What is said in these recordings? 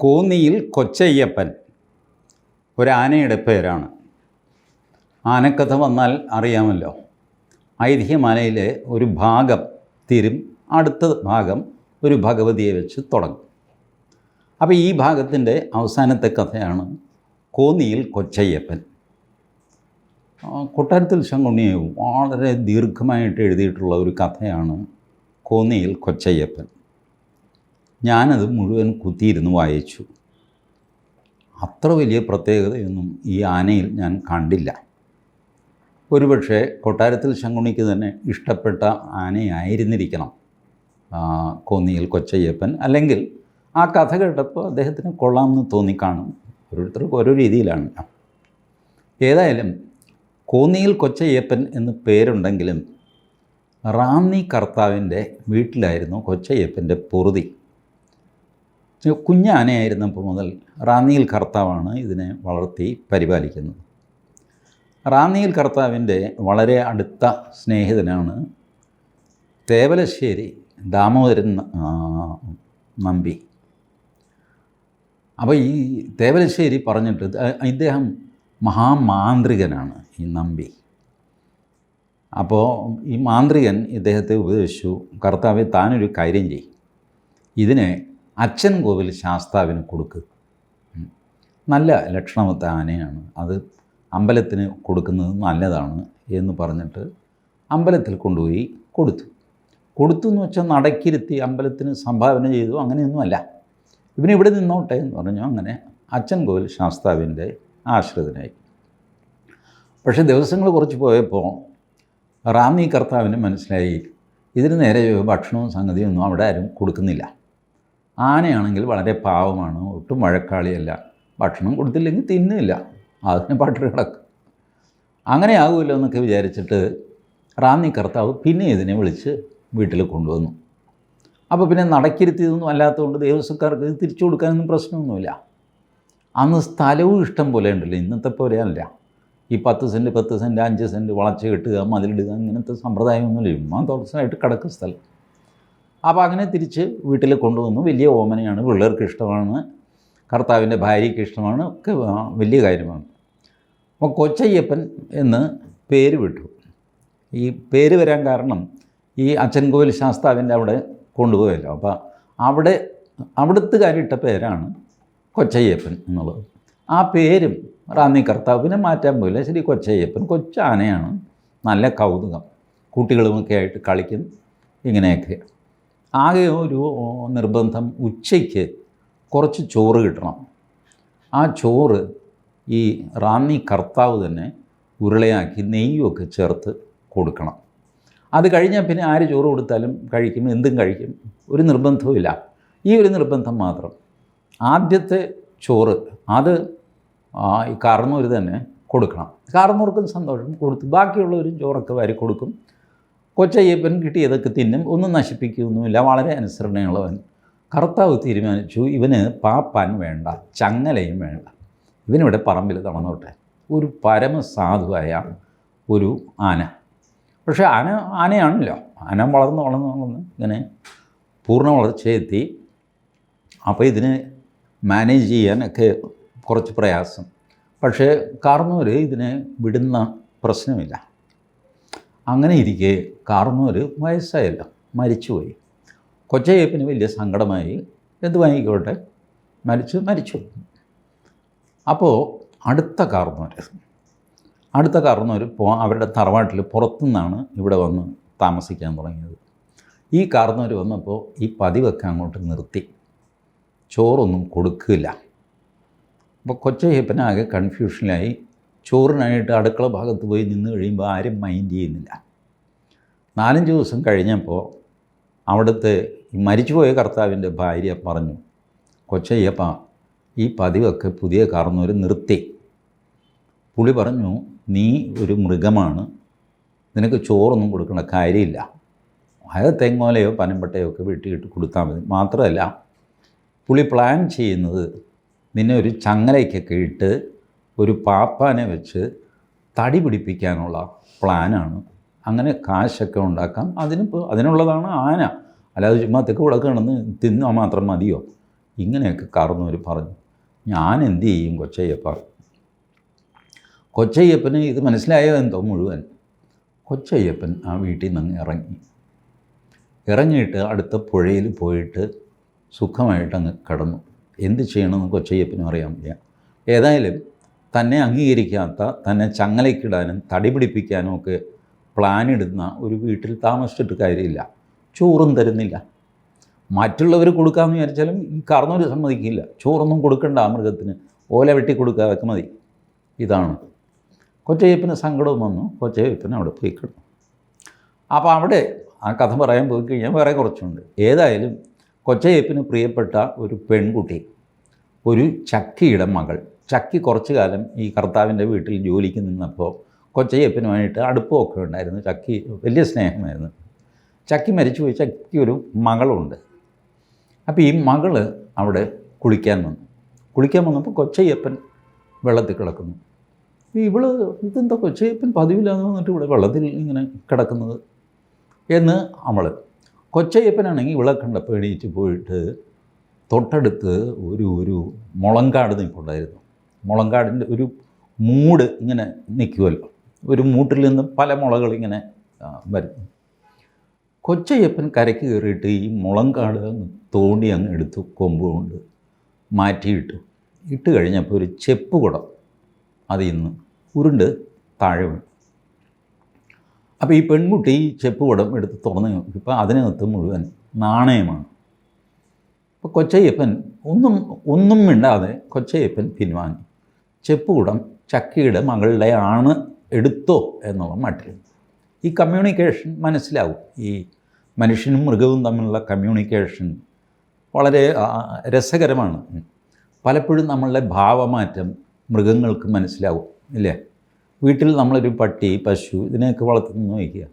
കോന്നിയിൽ കൊച്ചയ്യപ്പൻ. ഒരാനയുടെ പേരാണ്. ആനക്കഥ വന്നാൽ അറിയാമല്ലോ. ഐതിഹ്യമാലയിലെ ഒരു ഭാഗം തിരും അടുത്ത ഭാഗം ഒരു ഭഗവതിയെ വെച്ച് തുടങ്ങും. അപ്പോൾ ഈ ഭാഗത്തിന്റെ അവസാനത്തെ കഥയാണ് കോന്നിയിൽ കൊച്ചയ്യപ്പൻ. കൊട്ടാരത്തിൽ ശങ്കുണ്ണിയെ വളരെ ദീർഘമായിട്ട് എഴുതിയിട്ടുള്ള ഒരു കഥയാണ് കോന്നിയിൽ കൊച്ചയ്യപ്പൻ. ഞാനത് മുഴുവൻ കുത്തിയിരുന്ന് വായിച്ചു. അത്ര വലിയ പ്രത്യേകതയൊന്നും ഈ ആനയിൽ ഞാൻ കണ്ടില്ല. ഒരുപക്ഷെ കൊട്ടാരത്തിൽ ശങ്കുണിക്ക് തന്നെ ഇഷ്ടപ്പെട്ട ആനയായിരുന്നിരിക്കണം കോന്നിയിൽ കൊച്ചയ്യപ്പൻ. അല്ലെങ്കിൽ ആ കഥ കേട്ടപ്പോൾ അദ്ദേഹത്തിന് കൊള്ളാമെന്ന് തോന്നിക്കാണും. ഓരോരുത്തർക്കും ഓരോ രീതിയിലാണ്. ഏതായാലും കോന്നിയിൽ കൊച്ചയ്യപ്പൻ എന്ന് പേരുണ്ടെങ്കിലും റാന്നി കർത്താവിന്റെ വീട്ടിലായിരുന്നു കൊച്ചയ്യപ്പന്റെ പൊറുതി. കുഞ്ഞാനയായിരുന്നപ്പോൾ മുതൽ. റാന്നിയിൽ കർത്താവാണ് ഇതിനെ വളർത്തി പരിപാലിക്കുന്നത്. റാന്നിയിൽ കർത്താവിന്റെ വളരെ അടുത്ത സ്നേഹിതനാണ് തേവലശ്ശേരി ദാമോദരൻ നമ്പി. അപ്പോൾ ഈ തേവലശ്ശേരി പറഞ്ഞിട്ട് ഇദ്ദേഹം മഹാമാന്ത്രികനാണ് ഈ നമ്പി. അപ്പോൾ ഈ മാന്ത്രികൻ ഇദ്ദേഹത്തെ ഉപദേശിച്ചു കർത്താവെ താനൊരു കാര്യം ചെയ്യും. ഇതിനെ അച്ഛൻ കോവിൽ ശാസ്താവിന് കൊടുക്കുക. നല്ല ലക്ഷണമത്തെ ആനയാണ് അത് അമ്പലത്തിന് കൊടുക്കുന്നത് നല്ലതാണ് എന്ന് പറഞ്ഞിട്ട് അമ്പലത്തിൽ കൊണ്ടുപോയി കൊടുത്തു. കൊടുത്തു എന്ന് വെച്ചാൽ നടക്കിരുത്തി അമ്പലത്തിന് സംഭാവന ചെയ്തു. അങ്ങനെയൊന്നുമല്ല. ഇവന് ഇവിടെ നിന്നോട്ടെ എന്ന് പറഞ്ഞു. അങ്ങനെ അച്ഛൻ കോവിൽ ശാസ്താവിന്റെ ആശ്രിതനായി. പക്ഷേ ദിവസങ്ങൾ കുറച്ച് പോയപ്പോൾ റാന്നി കർത്താവിന് മനസ്സിലായി. ഇതിന് നേരെ ഭക്ഷണവും സംഗതിയൊന്നും അവിടെ ആരും കൊടുക്കുന്നില്ല. ആനയാണെങ്കിൽ വളരെ പാവമാണ്? ഒട്ടും വഴക്കാളിയല്ല. ഭക്ഷണം കൊടുത്തില്ലെങ്കിൽ തിന്നില്ല അതിന് പട്ടിണി കിടക്കും. അങ്ങനെ ആകുമല്ലോ എന്നൊക്കെ വിചാരിച്ചിട്ട് റാന്നി കർത്താവ് പിന്നെ ഇതിനെ വിളിച്ച് വീട്ടിൽ കൊണ്ടുവന്നു. അപ്പോൾ പിന്നെ നടക്കിരുത്തിയതൊന്നും അല്ലാത്തതുകൊണ്ട് ദേവസ്വക്കാർക്ക് ഇത് തിരിച്ചു കൊടുക്കാനൊന്നും പ്രശ്നമൊന്നുമില്ല. അന്ന് സ്ഥലവും ഇഷ്ടം പോലെ ഉണ്ടല്ലോ. ഇന്നത്തെ പോലെ അല്ല. ഈ പത്ത് സെന്റ് പത്ത് സെന്റ് അഞ്ച് സെന്റ് വളച്ച് കെട്ടുക മതിലിടുക ഇങ്ങനത്തെ സമ്പ്രദായമൊന്നുമില്ല. ഇമ്മ തുറസായിട്ട് കിടക്കുന്ന സ്ഥലം. അപ്പോൾ അങ്ങനെ തിരിച്ച് വീട്ടിൽ കൊണ്ടുവന്നു. വലിയ ഓമനയാണ്. പിള്ളേർക്ക് ഇഷ്ടമാണ്. കർത്താവിന്റെ ഭാര്യയ്ക്ക് ഇഷ്ടമാണ്. ഒക്കെ വലിയ കാര്യമാണ്. അപ്പോൾ കൊച്ചയ്യപ്പൻ എന്ന് പേര് വിട്ടു. ഈ പേര് വരാൻ കാരണം ഈ അച്ഛൻകോവിൽ ശാസ്താവിന്റെ അവിടെ കൊണ്ടുപോയല്ലോ. അപ്പോൾ അവിടെ അവിടുത്തുകാരിട്ട പേരാണ് കൊച്ചയ്യപ്പൻ എന്നുള്ളത്. ആ പേരും റാന്നി കർത്താവിനെ മാറ്റാൻ പോയില്ല. ശരി കൊച്ചയ്യപ്പൻ കൊച്ചാനയാണ്. നല്ല കൗതുകം. കുട്ടികളുമൊക്കെ ആയിട്ട് കളിക്കും. ഇങ്ങനെയൊക്കെ. ആകെ ഒരു നിർബന്ധം ഉച്ചയ്ക്ക് കുറച്ച് ചോറ് കിട്ടണം. ആ ചോറ് ഈ റാന്നി കർത്താവ് തന്നെ ഉരുളയാക്കി നെയ്യുമൊക്കെ ചേർത്ത് കൊടുക്കണം. അത് കഴിഞ്ഞാൽ പിന്നെ ആര് ചോറ് കൊടുത്താലും കഴിക്കും എന്തും കഴിക്കും. ഒരു നിർബന്ധവുമില്ല ഈ ഒരു നിർബന്ധം മാത്രം. ആദ്യത്തെ ചോറ് അത് കാർന്നൂർ തന്നെ കൊടുക്കണം. കാർന്നൂർക്കും സന്തോഷം കൊടുത്ത് ബാക്കിയുള്ളവരും ചോറൊക്കെ വാരി കൊടുക്കും. കൊച്ചയ്യപ്പൻ കിട്ടിയതൊക്കെ തിന്നും ഒന്നും നശിപ്പിക്കുകയൊന്നുമില്ല വളരെ അനുസരണയുള്ളവൻ. കർത്താവ് തീരുമാനിച്ചു ഇവന് പാപ്പാൻ വേണ്ട ചങ്ങലയും വേണ്ട. ഇവനിവിടെ പറമ്പിൽ നടന്നോട്ടെ ഒരു പരമസാധുവായ ഒരു ആന. പക്ഷേ ആന ആനയാണല്ലോ. ആന വളർന്ന് വളർന്ന് വളർന്ന് ഇങ്ങനെ പൂർണ വളർച്ചയെത്തി. അപ്പോൾ ഇതിന് മാനേജ് ചെയ്യാനൊക്കെ കുറച്ച് പ്രയാസം. പക്ഷേ കാർന്നൂർ ഇതിനെ വിടുന്ന പ്രശ്നമില്ല. അങ്ങനെ ഇരിക്കെ കാർന്നൂർ വയസ്സായല്ല മരിച്ചുപോയി. കൊച്ചയ്യപ്പന് വലിയ സങ്കടമായി എന്ത് വാങ്ങിക്കോട്ടെ? മരിച്ചു മരിച്ചു. അപ്പോൾ അടുത്ത കാർന്നൂർ അടുത്ത കാർന്നൂർ പോ അവരുടെ തറവാട്ടിൽ പുറത്തുനിന്നാണ് ഇവിടെ വന്ന് താമസിക്കാൻ തുടങ്ങിയത്. ഈ കാർന്നൂർ വന്നപ്പോൾ ഈ പതിവൊക്കെ അങ്ങോട്ട് നിർത്തി. ചോറൊന്നും കൊടുക്കില്ല. അപ്പോൾ കൊച്ചയ്യപ്പനാകെ കൺഫ്യൂഷനിലായി ചോറിനായിട്ട് അടുക്കള ഭാഗത്ത് പോയി നിന്ന് കഴിയുമ്പോൾ ആരും മൈൻഡ് ചെയ്യുന്നില്ല. നാലഞ്ച് ദിവസം കഴിഞ്ഞപ്പോൾ അവിടുത്തെ മരിച്ചുപോയ കർത്താവിന്റെ ഭാര്യ പറഞ്ഞു കൊച്ചയ്യപ്പ ഈ പതിവൊക്കെ പുതിയ കാർന്നൂർ നിർത്തി. പുളി പറഞ്ഞു നീ ഒരു മൃഗമാണ് നിനക്ക് ചോറൊന്നും കൊടുക്കേണ്ട കാര്യമില്ല. അത് തെങ്ങോലയോ പനമ്പട്ടയോ ഒക്കെ വെട്ടിയിട്ട് കൊടുത്താൽ മതി. മാത്രമല്ല പുളി പ്ലാൻ ചെയ്യുന്നത് നിന്നെ ഒരു ചങ്ങലയ്ക്കൊക്കെ ഇട്ട് ഒരു പാപ്പാനെ വെച്ച് തടി പിടിപ്പിക്കാനുള്ള പ്ലാനാണ്. അങ്ങനെ കാശൊക്കെ ഉണ്ടാക്കാം. അതിനിപ്പോൾ അതിനുള്ളതാണ് ആന. അല്ലാതെ ചുമ്മാ തെക്ക് വിളക്ക് കിടന്ന് തിന്നാൽ മാത്രം മതിയോ? ഇങ്ങനെയൊക്കെ കാർന്നവർ പറഞ്ഞു. ഞാൻ എന്ത് ചെയ്യും കൊച്ചയ്യപ്പ? കൊച്ചയ്യപ്പന് ഇത് മനസ്സിലായോ എന്തോ മുഴുവൻ? കൊച്ചയ്യപ്പൻ ആ വീട്ടിൽ നിന്ന് ഇറങ്ങി. ഇറങ്ങിയിട്ട് അടുത്ത പുഴയിൽ പോയിട്ട് സുഖമായിട്ട് അങ്ങ് കടന്നു. എന്ത് ചെയ്യണമെന്ന് കൊച്ചയ്യപ്പനും അറിയാൻ വയ്യ. ഏതായാലും തന്നെ അംഗീകരിക്കാത്ത തന്നെ ചങ്ങലയ്ക്കിടാനും തടി പിടിപ്പിക്കാനും ഒക്കെ പ്ലാനിടുന്ന ഒരു വീട്ടിൽ താമസിച്ചിട്ട് കാര്യമില്ല. ചോറും തരുന്നില്ല. മറ്റുള്ളവർ കൊടുക്കാമെന്ന് വിചാരിച്ചാലും ഈ കറന്നവർ സമ്മതിക്കില്ല. ചോറൊന്നും കൊടുക്കണ്ട ആ മൃഗത്തിന്. ഓല വെട്ടി കൊടുക്കാതൊക്കെ മതി. ഇതാണ്. കൊച്ചയ്യപ്പന് സങ്കടം വന്നു. കൊച്ചയ്യപ്പന് അവിടെ പോയി കിടന്നു. അപ്പോൾ അവിടെ ആ കഥ പറയാൻ പോയി കഴിഞ്ഞാൽ വേറെ കുറച്ചുണ്ട്. ഏതായാലും കൊച്ചയ്യപ്പന് പ്രിയപ്പെട്ട ഒരു പെൺകുട്ടി ഒരു ചക്കിയുടെ മകൾ ചക്കി കുറച്ചു കാലം ഈ കർത്താവിന്റെ വീട്ടിൽ ജോലിക്ക് നിന്നപ്പോൾ കൊച്ചയ്യപ്പനുമായിട്ട് അടുപ്പമൊക്കെ ഉണ്ടായിരുന്നു. ചക്കി വലിയ സ്നേഹമായിരുന്നു. ചക്കി മരിച്ചുപോയി ചക്കി ഒരു മകളുണ്ട്. അപ്പോൾ ഈ മകൾ അവിടെ കുളിക്കാൻ വന്നു. കുളിക്കാൻ വന്നപ്പോൾ കൊച്ചയ്യപ്പൻ വെള്ളത്തിൽ കിടക്കുന്നു. ഇവൾ ഇതെന്താ കൊച്ചയ്യപ്പൻ പതിവില്ലാന്ന് വന്നിട്ട് ഇവിടെ വെള്ളത്തിൽ ഇങ്ങനെ കിടക്കുന്നത് എന്ന് അവൾ കൊച്ചയ്യപ്പനാണെങ്കിൽ ഇവളെ കണ്ടപ്പോൾ എണീറ്റ് പോയിട്ട് തൊട്ടടുത്ത് ഒരു ഒരു മുളങ്കാട് നിൽപ്പുണ്ടായിരുന്നു. മുളങ്കാടിന്റെ ഒരു മൂട് ഇങ്ങനെ നിൽക്കുമല്ലോ. ഒരു മൂട്ടിൽ നിന്നും പല മുളകൾ ഇങ്ങനെ വരുന്നു കൊച്ചയ്യപ്പൻ കരയ്ക്ക് കയറിയിട്ട് ഈ മുളങ്കാട് അങ്ങ് അങ്ങ് എടുത്തു കൊമ്പ് കൊണ്ട് മാറ്റിയിട്ടു. ഇട്ട് കഴിഞ്ഞപ്പോൾ ഒരു ചെപ്പ് കുടം അതിൽ നിന്ന് ഉരുണ്ട് താഴെ വീണു. അപ്പോൾ ഈ പെൺകുട്ടി ഈ ചെപ്പ് കുടം എടുത്ത് തുറന്ന് നോക്കിയപ്പോൾ അതിനകത്ത് മുഴുവൻ നാണയമാണ്. അപ്പോൾ കൊച്ചയ്യപ്പൻ ഒന്നും ഒന്നും മിണ്ടാതെ കൊച്ചയ്യപ്പൻ പിൻവാങ്ങി. ചെപ്പുകുടം ചക്കിയുടെ മകളുടെ ആണ് എടുത്തോ എന്നുള്ള മട്ടിൽ ഈ കമ്മ്യൂണിക്കേഷൻ മനസ്സിലാവും. ഈ മനുഷ്യനും മൃഗവും തമ്മിലുള്ള കമ്മ്യൂണിക്കേഷൻ വളരെ രസകരമാണ്. പലപ്പോഴും നമ്മളുടെ ഭാവമാറ്റം മൃഗങ്ങൾക്ക് മനസ്സിലാവും ഇല്ലേ? വീട്ടിൽ നമ്മളൊരു പട്ടി പശു ഇതിനെയൊക്കെ വളർത്തുന്നു നോക്കുക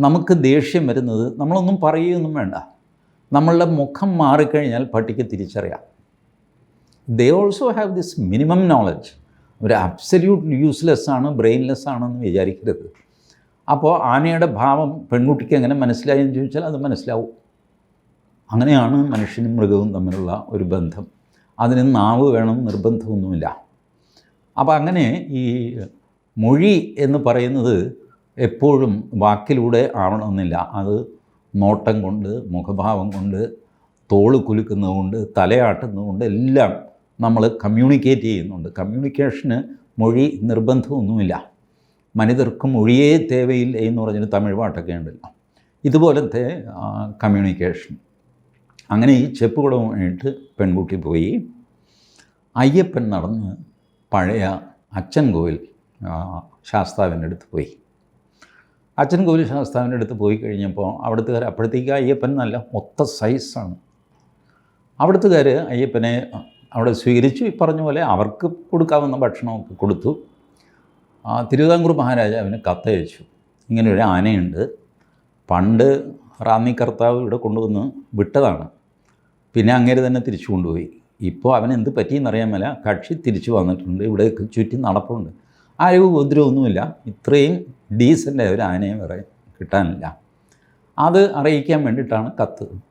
നമുക്ക് ദേഷ്യം വരുന്നത് നമ്മളൊന്നും പറയുകയൊന്നും വേണ്ട. നമ്മളുടെ മുഖം മാറിക്കഴിഞ്ഞാൽ പട്ടിക്ക് തിരിച്ചറിയാം. They also have this minimum knowledge ഒരു അബ്സല്യൂട്ട് യൂസ്ലെസ് ആണ് ബ്രെയിൻലെസ് ആണെന്ന് വിചാരിക്കരുത്. അപ്പോൾ ആനയുടെ ഭാവം പെൺകുട്ടിക്ക് എങ്ങനെ മനസ്സിലായി എന്ന് ചോദിച്ചാൽ അത് മനസ്സിലാവും. അങ്ങനെയാണ് മനുഷ്യനും മൃഗവും തമ്മിലുള്ള ഒരു ബന്ധം. അതിന് നാവ് വേണം നിർബന്ധമൊന്നുമില്ല. അപ്പോൾ അങ്ങനെ ഈ മൊഴി എന്ന് പറയുന്നത് എപ്പോഴും വാക്കിലൂടെ ആവണമെന്നില്ല. അത് നോട്ടം കൊണ്ട് മുഖഭാവം കൊണ്ട് തോൾ കുലുക്കുന്നതുകൊണ്ട് തലയാട്ടുന്നതുകൊണ്ട് എല്ലാം നമ്മൾ കമ്മ്യൂണിക്കേറ്റ് ചെയ്യുന്നുണ്ട്. കമ്മ്യൂണിക്കേഷന് മൊഴി നിർബന്ധമൊന്നുമില്ല. മനിതർക്ക് മൊഴിയേ തേവയില്ല എന്ന് പറഞ്ഞിട്ട് തമിഴ് പാട്ടൊക്കെ ഉണ്ടല്ലോ. ഇതുപോലത്തെ കമ്മ്യൂണിക്കേഷൻ അങ്ങനെ ഈ ചെപ്പുകുടവുമായിട്ട് പെൺകുട്ടി പോയി. അയ്യപ്പൻ നടന്ന് പഴയ അച്ഛൻ കോവിൽ ശാസ്താവിന്റെ അടുത്ത് പോയി. അച്ഛൻ കോവിൽ ശാസ്താവിന്റെ അടുത്ത് പോയി കഴിഞ്ഞപ്പോൾ അവിടുത്തുകാർ അപ്പോഴത്തേക്ക് അയ്യപ്പൻ നല്ല മൊത്ത സൈസാണ് അവിടുത്തുകാർ അയ്യപ്പനെ അവിടെ സ്വീകരിച്ചു. ഈ പറഞ്ഞ പോലെ അവർക്ക് കൊടുക്കാവുന്ന ഭക്ഷണമൊക്കെ കൊടുത്തു. ആ, തിരുവിതാംകൂർ മഹാരാജാവിന് കത്തയച്ചു. ഇങ്ങനെ ഒരു ആനയുണ്ട്. പണ്ട് റാന്നി കർത്താവ് ഇവിടെ കൊണ്ടുവന്ന് വിട്ടതാണ്. പിന്നെ അങ്ങേര് തന്നെ തിരിച്ചു കൊണ്ടുപോയി. ഇപ്പോൾ അവൻ എന്ത് പറ്റിയെന്നറിയാൻ മേല. കക്ഷി തിരിച്ചു വന്നിട്ടുണ്ട്. ഇവിടെ ചുറ്റി നടപ്പുണ്ട്. ആരും ഉപദ്രവമൊന്നുമില്ല. ഇത്രയും ഡീസന്റായ ഒരു ആനയെ വേറെ കിട്ടാനില്ല. അത് അറിയിക്കാൻ വേണ്ടിയിട്ടാണ് കത്ത്.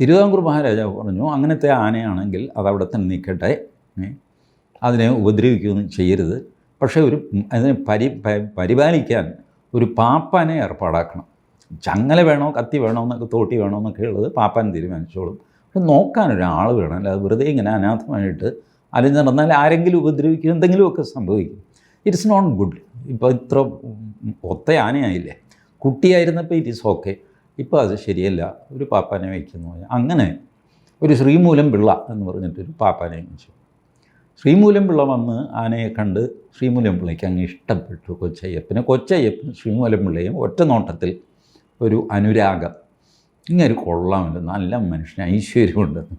തിരുവിതാംകൂർ മഹാരാജാവ് പറഞ്ഞു അങ്ങനത്തെ ആനയാണെങ്കിൽ അതവിടെ തന്നെ നിൽക്കട്ടെ അതിനെ ഉപദ്രവിക്കുകയൊന്നും ചെയ്യരുത്. പക്ഷേ ഒരു അതിനെ പരി പരിപാലിക്കാൻ ഒരു പാപ്പാനെ ഏർപ്പാടാക്കണം. ചങ്ങല വേണോ കത്തി വേണോ എന്നൊക്കെ തോട്ടി വേണോ എന്നൊക്കെ ഉള്ളത് പാപ്പാൻ തീരുമാനിച്ചോളും. പക്ഷെ നോക്കാൻ ഒരാൾ വേണം. അല്ലാതെ വെറുതെ ഇങ്ങനെ അനാഥമായിട്ട് അതിൽ നടന്നാൽ ആരെങ്കിലും ഉപദ്രവിക്കും എന്തെങ്കിലുമൊക്കെ സംഭവിക്കും. ഇറ്റ്സ് നോട്ട് ഗുഡ് ഇപ്പോൾ ഇത്ര ഒത്ത ആനയായില്ലേ? കുട്ടിയായിരുന്നപ്പോൾ ഇറ്റ് ഈസ് ഓക്കെ ഇപ്പോൾ അത് ശരിയല്ല. ഒരു പാപ്പാനെ വയ്ക്കുന്നു. അങ്ങനെ ഒരു ശ്രീമൂലം പിള്ള എന്ന് പറഞ്ഞിട്ടൊരു പാപ്പാനെ വെച്ചു ശ്രീമൂലം പിള്ള വന്ന് ആനയെ കണ്ട് ശ്രീമൂലം പിള്ളയ്ക്ക് അങ്ങ് ഇഷ്ടപ്പെട്ടു കൊച്ചയ്യപ്പന്. കൊച്ചയ്യപ്പനും ശ്രീമൂലം പിള്ളയും ഒറ്റ നോട്ടത്തിൽ ഒരു അനുരാഗം. ഇങ്ങനെ കൊള്ളാമല്ലോ. നല്ല മനുഷ്യന് ഐശ്വര്യമുണ്ടെന്ന്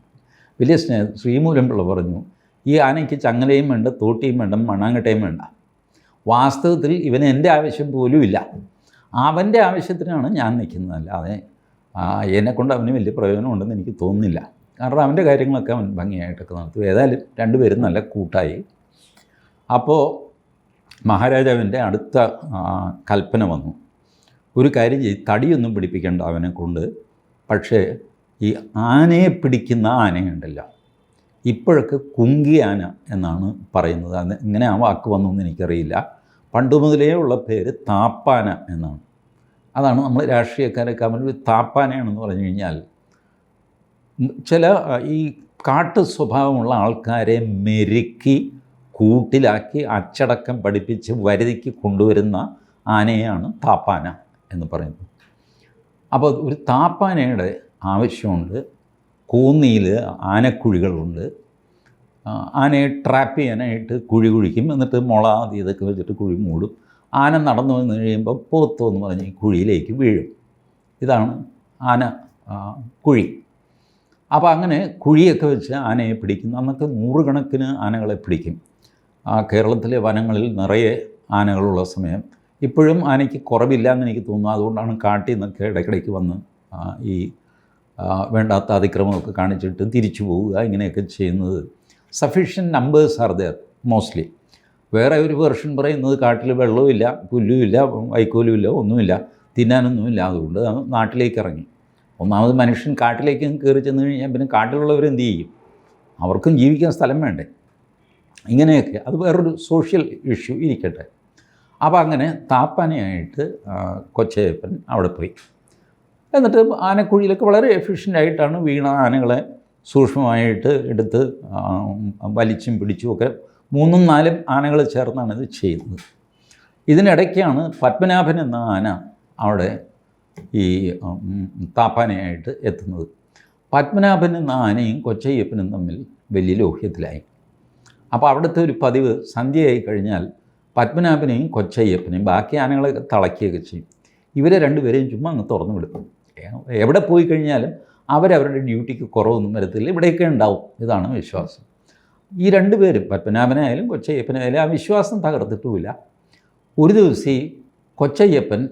വലിയ സ്നേഹം ശ്രീമൂലം പിള്ള പറഞ്ഞു ഈ ആനയ്ക്ക് ചങ്ങലയും വേണ്ട തോട്ടിയും വേണ്ട മണ്ണാങ്കട്ടയും വേണ്ട. വാസ്തവത്തിൽ ഇവന് എന്റെ ആവശ്യം പോലും ഇല്ല അവന്റെ ആവശ്യത്തിനാണ് ഞാൻ നിൽക്കുന്നത്. അല്ലാതെ ആ, എന്നെക്കൊണ്ട് അവന് വലിയ പ്രയോജനമുണ്ടെന്ന് എനിക്ക് തോന്നുന്നില്ല. കാരണം അവന്റെ കാര്യങ്ങളൊക്കെ അവൻ ഭംഗിയായിട്ടൊക്കെ നടത്തും. ഏതായാലും രണ്ടുപേരും നല്ല കൂട്ടായി. അപ്പോൾ മഹാരാജാവിന്റെ അടുത്ത കൽപ്പന വന്നു. ഒരു കാര്യം ചെയ്യും. തടിയൊന്നും പിടിപ്പിക്കേണ്ട അവനെ കൊണ്ട്. പക്ഷേ ഈ ആനയെ പിടിക്കുന്ന ആനയുണ്ടല്ലോ. ഇപ്പോഴൊക്കെ കുങ്കി ആന എന്നാണ് പറയുന്നത്. അത് ഇങ്ങനെ ആ വാക്ക് വന്നു എന്ന് എനിക്കറിയില്ല. പണ്ട് മുതലേ ഉള്ള പേര് താപ്പാന എന്നാണ്. അതാണ് നമ്മൾ രാഷ്ട്രീയക്കാരൊക്കെ ഒരു താപ്പാനയാണെന്ന് പറഞ്ഞു കഴിഞ്ഞാൽ ചില ഈ കാട്ടു സ്വഭാവമുള്ള ആൾക്കാരെ മെരുക്കി കൂട്ടിലാക്കി അച്ചടക്കം പഠിപ്പിച്ച് വരുതിക്ക് കൊണ്ടുവരുന്ന ആനയാണ് താപ്പാന എന്ന് പറയുന്നത്. അപ്പോൾ ഒരു താപ്പാനയുടെ ആവശ്യമുണ്ട്. കൂന്നിയിൽ ആനക്കുഴികളുണ്ട്. ആനയെ ട്രാപ്പ് ചെയ്യാനായിട്ട് കുഴി കുഴിക്കും. എന്നിട്ട് മുള അത് ഇതൊക്കെ വെച്ചിട്ട് കുഴി മൂടും. ആന നടന്നു വന്ന് കഴിയുമ്പോൾ പോത്തോ എന്ന് പറഞ്ഞ് ഈ കുഴിയിലേക്ക് വീഴും. ഇതാണ് ആന കുഴി. അപ്പോൾ അങ്ങനെ കുഴിയൊക്കെ വെച്ച് ആനയെ പിടിക്കും. അന്നൊക്കെ നൂറുകണക്കിന് ആനകളെ പിടിക്കും. കേരളത്തിലെ വനങ്ങളിൽ നിറയെ ആനകളുള്ള സമയം. ഇപ്പോഴും ആനയ്ക്ക് കുറവില്ല എന്ന് എനിക്ക് തോന്നുന്നു. അതുകൊണ്ടാണ് കാട്ടിൽ നിന്നൊക്കെ ഇടയ്ക്കിടയ്ക്ക് വന്ന് ഈ വേണ്ടാത്ത അതിക്രമമൊക്കെ കാണിച്ചിട്ട് തിരിച്ചു പോവുക ഇങ്ങനെയൊക്കെ ചെയ്യുന്നത്. Sufficient numbers are there mostly വേറെ ഒരു വെർഷൻ പറയുന്നത് കാട്ടിൽ വെള്ളവുമില്ല പുല്ലുമില്ല വൈക്കോലുമില്ല ഒന്നുമില്ല തിന്നാനൊന്നുമില്ല. അതുകൊണ്ട് അത് നാട്ടിലേക്ക് ഇറങ്ങി. ഒന്നാമത് മനുഷ്യൻ കാട്ടിലേക്ക് കയറി ചെന്ന് കഴിഞ്ഞാൽ പിന്നെ കാട്ടിലുള്ളവർ എന്ത് ചെയ്യും? അവർക്കും ജീവിക്കാൻ സ്ഥലം വേണ്ടേ? ഇങ്ങനെയൊക്കെ. അത് വേറൊരു സോഷ്യൽ ഇഷ്യൂ ഇരിക്കട്ടെ. അപ്പോൾ അങ്ങനെ താപ്പാനയായിട്ട് കൊച്ചയപ്പൻ അവിടെ പോയി. എന്നിട്ട് ആനക്കുഴിയിലൊക്കെ വളരെ എഫിഷ്യന്റ് ആയിട്ടാണ് വീണ ആനകളെ സൂക്ഷ്മമായിട്ട് എടുത്ത് വലിച്ചും പിടിച്ചും ഒക്കെ മൂന്നും നാലും ആനകൾ ചേർന്നാണ് ഇത് ചെയ്യുന്നത് ഇതിനിടയ്ക്കാണ് പത്മനാഭൻ എന്ന ആന അവിടെ ഈ താപ്പാനയായിട്ട് എത്തുന്നത്. പത്മനാഭൻ എന്ന ആനയും കൊച്ചയ്യപ്പനും തമ്മിൽ വലിയ ലോഹ്യത്തിലായി. അപ്പോൾ അവിടുത്തെ ഒരു പതിവ് സന്ധ്യയായി കഴിഞ്ഞാൽ പത്മനാഭനെയും കൊച്ചയ്യപ്പനെയും ബാക്കി ആനകളെ തളയ്ക്കുകയൊക്കെ ചെയ്യും. ഇവരെ രണ്ടുപേരെയും ചുമ്മാ അങ്ങ് തുറന്നു വിടും. എവിടെ പോയി കഴിഞ്ഞാലും അവരവരുടെ ഡ്യൂട്ടിക്ക് കുറവൊന്നും വരത്തില്ല. ഇവിടെയൊക്കെ ഉണ്ടാവും. ഇതാണ് വിശ്വാസം. ഈ രണ്ട് പേരും പത്മനാഭനായാലും കൊച്ചയ്യപ്പനായാലും ആ വിശ്വാസം തകർത്തിട്ടുമില്ല. ഒരു ദിവസം ഈ കൊച്ചയ്യപ്പൻ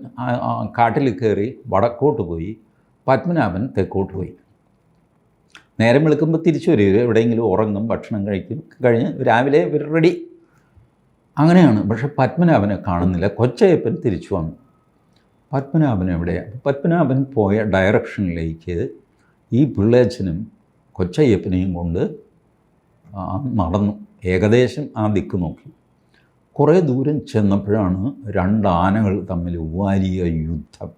കാട്ടിൽ കയറി വടക്കോട്ട് പോയി. പത്മനാഭൻ തെക്കോട്ട് പോയി. നേരം വെളുക്കുമ്പോൾ തിരിച്ചു വരും. എവിടെയെങ്കിലും ഉറങ്ങും ഭക്ഷണം കഴിക്കും. കഴിഞ്ഞ് രാവിലെ ഇവർ റെഡി അങ്ങനെയാണ്. പക്ഷെ പത്മനാഭനെ കാണുന്നില്ല. കൊച്ചയ്യപ്പൻ തിരിച്ചു വന്നു. പത്മനാഭൻ എവിടെയാണ് പത്മനാഭൻ പോയ ഡയറക്ഷനിലേക്ക് ഈ പിള്ളേച്ചനും കൊച്ചയ്യപ്പനെയും കൊണ്ട് നടന്നു. ഏകദേശം ആ ദിക്ക് നോക്കി. കുറേ ദൂരം ചെന്നപ്പോഴാണ് രണ്ട് ആനകൾ തമ്മിൽ വലിയ യുദ്ധം.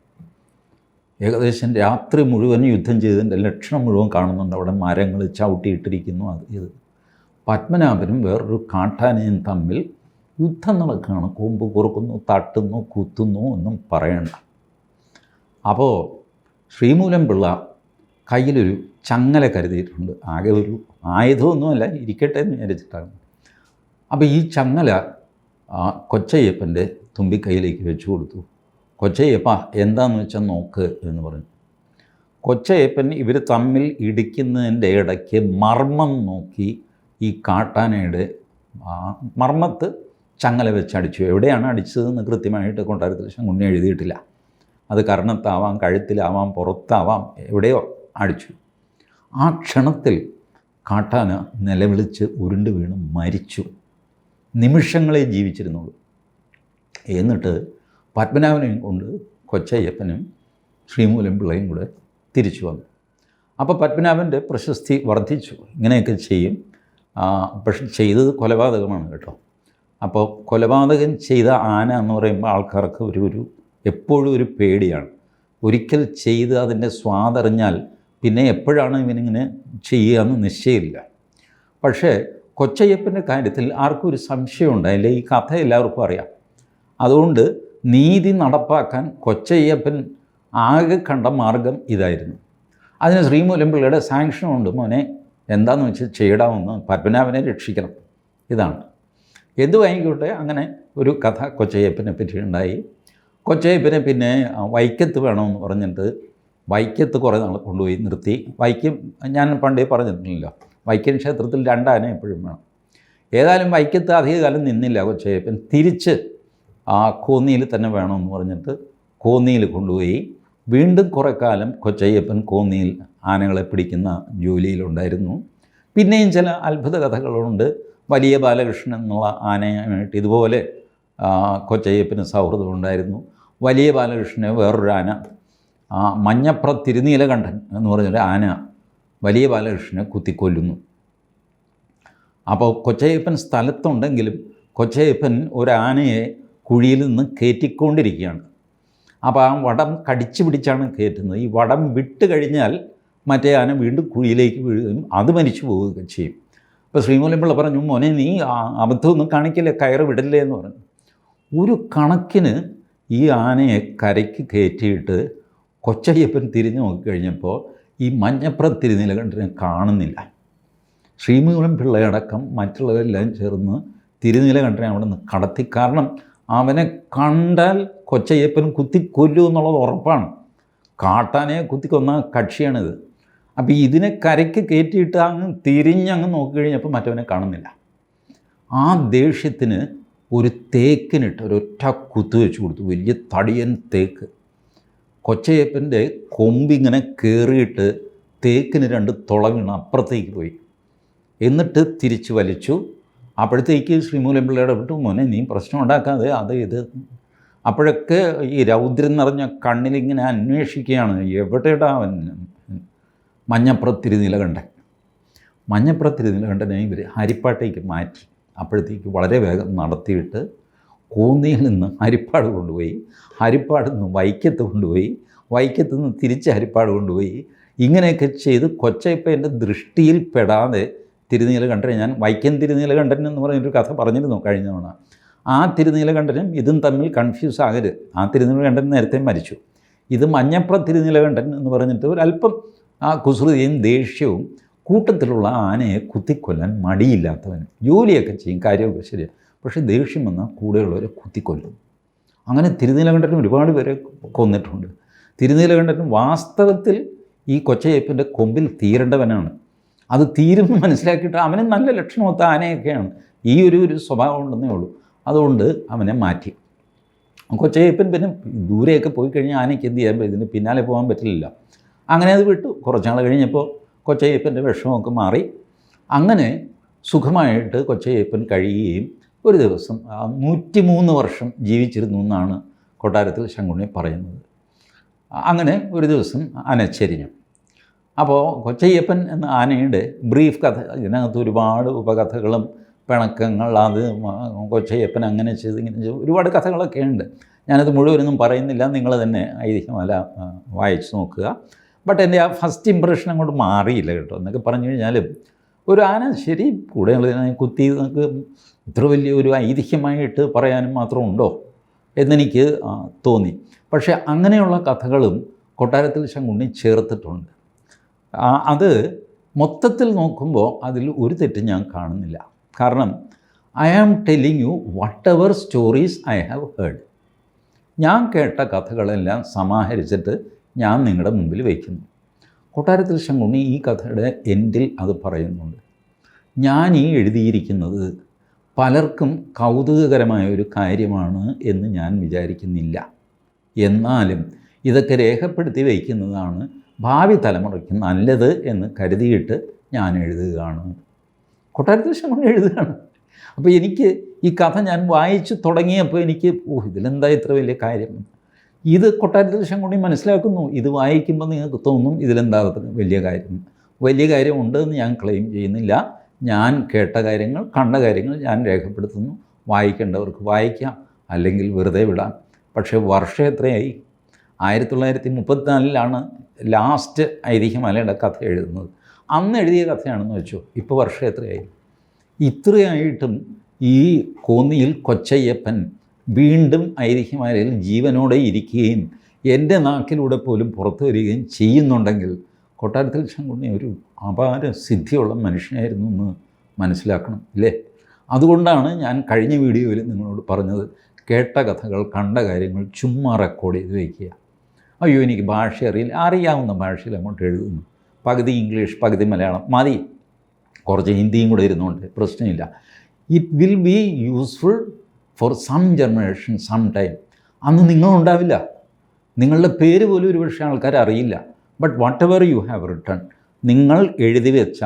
ഏകദേശം രാത്രി മുഴുവൻ യുദ്ധം ചെയ്തതിന്റെ ലക്ഷണം മുഴുവൻ കാണുന്നുണ്ട്. അവിടെ മരങ്ങൾ ചവിട്ടിയിട്ടിരിക്കുന്നു അത് ഇത്. പത്മനാഭനും വേറൊരു കാട്ടാനയും തമ്മിൽ യുദ്ധം നടക്കുകയാണ്. കൊമ്പ് കുറുക്കുന്നു തട്ടുന്നു കുത്തുന്നു എന്നും പറയണ്ട. അപ്പോൾ ശ്രീമൂലം പിള്ള കയ്യിലൊരു ചങ്ങല കരുതിയിട്ടുണ്ട്. ആകെ ഒരു ആയുധമൊന്നുമല്ല ഇരിക്കട്ടെ എന്ന് വിചാരിച്ചിട്ടാണ്. അപ്പോൾ ഈ ചങ്ങല കൊച്ചയ്യപ്പന്റെ തുമ്പിക്കൈയിലേക്ക് വെച്ചു കൊടുത്തു. കൊച്ചയ്യപ്പ എന്താന്ന് വെച്ചാൽ നോക്ക് എന്ന് പറഞ്ഞു. കൊച്ചയ്യപ്പൻ ഇവർ തമ്മിൽ ഇടിക്കുന്നതിന്റെ ഇടയ്ക്ക് മർമ്മം നോക്കി ഈ കാട്ടാനയുടെ മർമ്മത്ത് ചങ്ങല വെച്ച് അടിച്ചു. എവിടെയാണ് അടിച്ചതെന്ന് കൃത്യമായിട്ട് കൊട്ടാരത്തിൽ ശങ്കുണ്ണി എഴുതിയിട്ടില്ല. അത് കർണത്താവാം കഴുത്തിലാവാം പുറത്താവാം എവിടെയോ അടിച്ചു. ആ ക്ഷണത്തിൽ കാട്ടാന നിലവിളിച്ച് ഉരുണ്ട് വീണ് മരിച്ചു. നിമിഷങ്ങളെ ജീവിച്ചിരുന്നുള്ളൂ. എന്നിട്ട് പത്മനാഭനെയും കൊണ്ട് കൊച്ചയ്യപ്പനും ശ്രീമൂലം പിള്ളയും കൂടെ തിരിച്ചു വന്നു. അപ്പോൾ പത്മനാഭന്റെ പ്രശസ്തി വർദ്ധിച്ചു. ഇങ്ങനെയൊക്കെ ചെയ്യും. പക്ഷെ ചെയ്തത് കൊലപാതകമാണ് കേട്ടോ. അപ്പോൾ കൊലപാതകം ചെയ്ത ആന എന്ന് പറയുമ്പോൾ ആൾക്കാർക്ക് ഒരു ഒരു എപ്പോഴും ഒരു പേടിയാണ്. ഒരിക്കൽ ചെയ്ത് അതിന്റെ സ്വാദറിഞ്ഞാൽ പിന്നെ എപ്പോഴാണ് ഇവനിങ്ങനെ ചെയ്യുക എന്ന് നിശ്ചയമില്ല. പക്ഷേ കൊച്ചയ്യപ്പന്റെ കാര്യത്തിൽ ആർക്കും ഒരു സംശയം ഉണ്ടായില്ല ഈ കഥ എല്ലാവർക്കും അറിയാം. അതുകൊണ്ട് നീതി നടപ്പാക്കാൻ കൊച്ചയ്യപ്പൻ ആകെ കണ്ട മാർഗം ഇതായിരുന്നു. അതിന് ശ്രീമൂലമ്പിള്ളയുടെ സാങ്ഷനുണ്ട് മോനെ എന്താന്ന് വെച്ചാൽ ചെയ്യടാമെന്ന് പത്മനാഭനെ രക്ഷിക്കണം. ഇതാണ്. എന്തുവായിക്കോട്ടെ അങ്ങനെ ഒരു കഥ കൊച്ചയ്യപ്പനെ പറ്റി ഉണ്ടായി. കൊച്ചയ്യപ്പനെ പിന്നെ വൈക്കത്ത് വേണമെന്ന് പറഞ്ഞിട്ട് വൈക്കത്ത് കുറേ നാൾ കൊണ്ടുപോയി നിർത്തി. വൈക്കം ഞാൻ പണ്ടേ പറഞ്ഞിട്ടില്ലല്ലോ വൈക്കം ക്ഷേത്രത്തിൽ രണ്ടാന എപ്പോഴും വേണം. ഏതായാലും വൈക്കത്ത് അധികകാലം നിന്നില്ല കൊച്ചേ. കൊച്ചയ്യപ്പൻ തിരിച്ച് ആ കോന്നിയിൽ തന്നെ വേണമെന്ന് പറഞ്ഞിട്ട് കോന്നിയിൽ കൊണ്ടുപോയി. വീണ്ടും കുറേ കാലം കൊച്ചയ്യപ്പൻ കോന്നിയിൽ ആനകളെ പിടിക്കുന്ന ജോലിയിലുണ്ടായിരുന്നു. പിന്നെയും ചില അത്ഭുത കഥകളുണ്ട്. വലിയ ബാലകൃഷ്ണൻ എന്നുള്ള ആനയായിട്ട് ഇതുപോലെ കൊച്ചയ്യപ്പന് സൗഹൃദം ഉണ്ടായിരുന്നു വലിയ ബാലകൃഷ്ണനെ വേറൊരു ആന ആ, മഞ്ഞപ്ര തിരുനീലകണ്ഠൻ എന്ന് പറഞ്ഞൊരു ആന വലിയ ബാലകൃഷ്ണനെ കുത്തിക്കൊല്ലുന്നു. അപ്പോൾ കൊച്ചയ്യപ്പൻ സ്ഥലത്തുണ്ടെങ്കിലും കൊച്ചയ്യപ്പൻ ഒരു ആനയെ കുഴിയിൽ നിന്ന് കയറ്റിക്കൊണ്ടിരിക്കുകയാണ്. അപ്പോൾ ആ വടം കടിച്ചു പിടിച്ചാണ് കയറ്റുന്നത്. ഈ വടം വിട്ട് കഴിഞ്ഞാൽ മറ്റേ ആന വീണ്ടും കുഴിയിലേക്ക് വീഴുകയും അത് മരിച്ചു പോവുകയൊക്കെ ചെയ്യും. അപ്പോൾ ശ്രീമൂലമ്പിള്ള പറഞ്ഞു മോനെ നീ അബദ്ധമൊന്നും കാണിക്കില്ലേ? കയറ് വിടില്ലേ? എന്ന് പറഞ്ഞു. ഒരു കണക്കിന് ഈ ആനയെ കരയ്ക്ക് കയറ്റിയിട്ട് കൊച്ചയ്യപ്പൻ തിരിഞ്ഞു നോക്കിക്കഴിഞ്ഞപ്പോൾ ഈ മഞ്ഞപ്ര തിരുനിലകണ്ഠനെ കാണുന്നില്ല. ശ്രീമൂലം പിള്ളയടക്കം മറ്റുള്ളവരെല്ലാം ചേർന്ന് തിരുനിലകണ്ഠനെ അവിടെ നിന്ന് കടത്തി. കാരണം അവനെ കണ്ടാൽ കൊച്ചയ്യപ്പൻ കുത്തിക്കൊല്ലു എന്നുള്ളത് ഉറപ്പാണ്. കാട്ടാനെ കുത്തിക്കൊന്ന കക്ഷിയാണിത്. അപ്പോൾ ഇതിനെ കരയ്ക്ക് കയറ്റിയിട്ട് അങ്ങ് തിരിഞ്ഞങ്ങ് നോക്കിക്കഴിഞ്ഞപ്പോൾ മറ്റവനെ കാണുന്നില്ല. ആ ദേഷ്യത്തിന് ഒരു തേക്കിനിട്ട് ഒരൊറ്റ കുത്തു വെച്ച് കൊടുത്തു. വലിയ തടിയൻ തേക്ക്. കൊച്ചയ്യപ്പന്റെ കൊമ്പിങ്ങനെ കയറിയിട്ട് തേക്കിന് രണ്ട് തുള വീണ് അപ്പുറത്തേക്ക് പോയി. എന്നിട്ട് തിരിച്ച് വലിച്ചു. അപ്പോഴത്തേക്ക് ശ്രീമൂലമ്പിള്ളയുടെ വിട്ടു മോനെ നീ പ്രശ്നം ഉണ്ടാക്കാതെ അത് ഇത്. അപ്പോഴൊക്കെ ഈ രൗദ്രം നിറഞ്ഞ കണ്ണിലിങ്ങനെ അന്വേഷിക്കുകയാണ്. നില അവൻ? മഞ്ഞപ്ര തിരുനിലകണ്ഠൻ മഞ്ഞപ്ര തിരുനിലകണ്ഠനെ ഇവർ ഹരിപ്പാട്ടേക്ക് മാറ്റി. അപ്പോഴത്തേക്ക് വളരെ വേഗം നടത്തിയിട്ട് കോന്നിയിൽ നിന്ന് ഹരിപ്പാട് കൊണ്ടുപോയി ഹരിപ്പാട് നിന്ന് വൈക്കത്ത് കൊണ്ടുപോയി വൈക്കത്ത് നിന്ന് തിരിച്ച് ഹരിപ്പാട് കൊണ്ടുപോയി. ഇങ്ങനെയൊക്കെ ചെയ്ത് കൊച്ചയപ്പന്റെ ദൃഷ്ടിയിൽ പെടാതെ തിരുനീലകണ്ഠൻ ഞാൻ വൈക്കം തിരുനീലകണ്ഠൻ എന്ന് പറഞ്ഞൊരു കഥ പറഞ്ഞിരുന്നു കഴിഞ്ഞ തവണ. ആ തിരുനീലകണ്ഠനും ഇതും തമ്മിൽ കൺഫ്യൂസ് ആകരുത്. ആ തിരുനീലകണ്ഠൻ നേരത്തെ മരിച്ചു. ഇത് മഞ്ഞപ്ര തിരുനീലകണ്ഠൻ എന്ന് പറഞ്ഞിട്ട് ഒരല്പം ആ കുസൃതിയും ദേഷ്യവും കൂട്ടത്തിലുള്ള ആനയെ കുത്തിക്കൊല്ലാൻ മടിയില്ലാത്തവനും. ജോലിയൊക്കെ ചെയ്യും കാര്യമൊക്കെ ശരിയാണ് പക്ഷേ ദേഷ്യം വന്നാൽ കൂടെയുള്ളവരെ കുത്തിക്കൊല്ലും. അങ്ങനെ തിരുനീലകണ്ഠനും ഒരുപാട് പേരെ കൊന്നിട്ടുണ്ട്. തിരുനീലകണ്ഠൻ വാസ്തവത്തിൽ ഈ കൊച്ചയപ്പന്റെ കൊമ്പിൽ തീരേണ്ടവനാണ്. അത് തീരുമെന്ന് മനസ്സിലാക്കിയിട്ട് അവന് നല്ല ലക്ഷണമൊത്ത ആനയൊക്കെയാണ്. ഈ ഒരു ഒരു സ്വഭാവം ഉണ്ടെന്നേ ഉള്ളൂ. അതുകൊണ്ട് അവനെ മാറ്റി. കൊച്ചയ്യപ്പൻ പിന്നെ ദൂരെയൊക്കെ പോയി കഴിഞ്ഞാൽ ആനയ്ക്ക് എന്ത് ചെയ്യാൻ ഇതിന് പിന്നാലെ പോകാൻ പറ്റില്ല അങ്ങനെ അത് വിട്ടു. കുറച്ചാൾ കഴിഞ്ഞപ്പോൾ കൊച്ചയ്യപ്പന്റെ വിഷമമൊക്കെ മാറി. അങ്ങനെ സുഖമായിട്ട് കൊച്ചയ്യപ്പൻ കഴിയുകയും ഒരു ദിവസം നൂറ്റി മൂന്ന് വർഷം ജീവിച്ചിരുന്നു എന്നാണ് കൊട്ടാരത്തിൽ ശങ്കുണ്ണി പറയുന്നത്. അങ്ങനെ ഒരു ദിവസം അനച്ചരിഞ്ഞു. അപ്പോൾ കൊച്ചയ്യപ്പൻ എന്ന ആനയുടെ ബ്രീഫ് കഥ ഇതിനകത്ത് ഒരുപാട് ഉപകഥകളും പിണക്കങ്ങൾ അത് കൊച്ചയ്യപ്പൻ അങ്ങനെ ചെയ്ത് ഇങ്ങനെ ചെയ്തു ഒരുപാട് കഥകളൊക്കെ ഉണ്ട്. ഞാനത് മുഴുവനൊന്നും പറയുന്നില്ല നിങ്ങൾ തന്നെ ഐതിഹ്യമല വായിച്ച് നോക്കുക. ബട്ട് എന്റെ ആ ഫസ്റ്റ് ഇമ്പ്രഷൻ അങ്ങോട്ട് മാറിയില്ല കേട്ടോ. എന്നൊക്കെ പറഞ്ഞു കഴിഞ്ഞാലും ഒരു ആന ശരി കൂടെ കുത്തി നമുക്ക് ഇത്ര വലിയ ഒരു ഐതിഹ്യമായിട്ട് പറയാനും മാത്രം ഉണ്ടോ എന്നെനിക്ക് തോന്നി. പക്ഷേ അങ്ങനെയുള്ള കഥകളും കൊട്ടാരത്തിൽ ശങ്കുണ്ണി ചേർത്തിട്ടുണ്ട്. അത് മൊത്തത്തിൽ നോക്കുമ്പോൾ അതിൽ ഒരു തെറ്റ് ഞാൻ കാണുന്നില്ല. കാരണം I am telling you whatever stories I have heard ഞാൻ കേട്ട കഥകളെല്ലാം സമാഹരിച്ചിട്ട് ഞാൻ നിങ്ങളുടെ മുമ്പിൽ വയ്ക്കുന്നു. കൊട്ടാരത്തിൽ ശങ്കുണ്ണി ഈ കഥയുടെ എൻഡിൽ അത് പറയുന്നുണ്ട്. ഞാൻ ഈ എഴുതിയിരിക്കുന്നത് പലർക്കും കൗതുകകരമായ ഒരു കാര്യമാണ് എന്ന് ഞാൻ വിചാരിക്കുന്നില്ല. എന്നാലും ഇതൊക്കെ രേഖപ്പെടുത്തി വയ്ക്കുന്നതാണ് ഭാവി തലമുറയ്ക്ക് നല്ലത് എന്ന് കരുതിയിട്ട് ഞാൻ എഴുതുകയാണ്. കൊട്ടാരത്തിൽ ശങ്കുണ്ണി എഴുതുകയാണ്. അപ്പോൾ എനിക്ക് ഈ കഥ ഞാൻ വായിച്ചു തുടങ്ങിയപ്പോൾ എനിക്ക് ഓ ഇതിലെന്താ ഇത്ര വലിയ കാര്യം? ഇത് കൊട്ടാരത്തിൽ ശങ്കുണ്ണി മനസ്സിലാക്കുന്നു. ഇത് വായിക്കുമ്പോൾ നിങ്ങൾക്ക് തോന്നും ഇതിലെന്താ വലിയ കാര്യം. വലിയ കാര്യമുണ്ട് എന്ന് ഞാൻ ക്ലെയിം ചെയ്യുന്നില്ല. ഞാൻ കേട്ട കാര്യങ്ങൾ കണ്ട കാര്യങ്ങൾ ഞാൻ രേഖപ്പെടുത്തുന്നു. വായിക്കേണ്ടവർക്ക് വായിക്കാം. അല്ലെങ്കിൽ വെറുതെ വിടാം. പക്ഷേ വർഷം എത്രയായി? ആയിരത്തി തൊള്ളായിരത്തി മുപ്പത്തിനാലിലാണ് ലാസ്റ്റ് ഐതിഹ്യമലയുടെ കഥ എഴുതുന്നത്. അന്ന് എഴുതിയ കഥയാണെന്ന് വെച്ചു ഇപ്പോൾ വർഷം എത്രയായി? ഇത്രയായിട്ടും ഈ കോന്നിയിൽ കൊച്ചയ്യപ്പൻ വീണ്ടും ഐതിഹ്യമാരിൽ ജീവനോടെ ഇരിക്കുകയും എന്റെ നാക്കിലൂടെ പോലും പുറത്തു വരികയും ചെയ്യുന്നുണ്ടെങ്കിൽ കൊട്ടാരത്തിൽ ശങ്കുണ്ണി ഒരു അപാര സിദ്ധിയുള്ള മനുഷ്യനായിരുന്നു എന്ന് മനസ്സിലാക്കണം ഇല്ലേ? അതുകൊണ്ടാണ് ഞാൻ കഴിഞ്ഞ വീഡിയോയിൽ നിങ്ങളോട് പറഞ്ഞത് കേട്ട കഥകൾ കണ്ട കാര്യങ്ങൾ ചുമ്മാ റെക്കോർഡ് ചെയ്ത് വയ്ക്കുക അയ്യോ എനിക്ക് ഭാഷ അറിയില്ല. അറിയാവുന്ന ഭാഷയിൽ അങ്ങോട്ട് എഴുതുന്നു. പകുതി ഇംഗ്ലീഷ് പകുതി മലയാളം. മതി. കുറച്ച് ഹിന്ദിയും കൂടെ ഇരുന്നുകൊണ്ട് പ്രശ്നമില്ല. It will be useful for some generation some time അന്ന് നിങ്ങളുണ്ടാവില്ല. നിങ്ങളുടെ പേര് പോലും ഒരുപക്ഷെ ആൾക്കാർ അറിയില്ല. But whatever you have return നിങ്ങൾ എഴുതി വെച്ച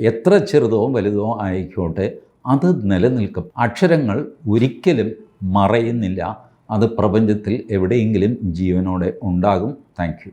എത്ര ചെറുതോ വലുതോ ആയിക്കോട്ടെ അത് നിലനിൽക്കും. അക്ഷരങ്ങൾ ഒരിക്കലും മറയുന്നില്ല. അത് പ്രപഞ്ചത്തിൽ എവിടെയെങ്കിലും ജീവനോടെ ഉണ്ടാകും. താങ്ക്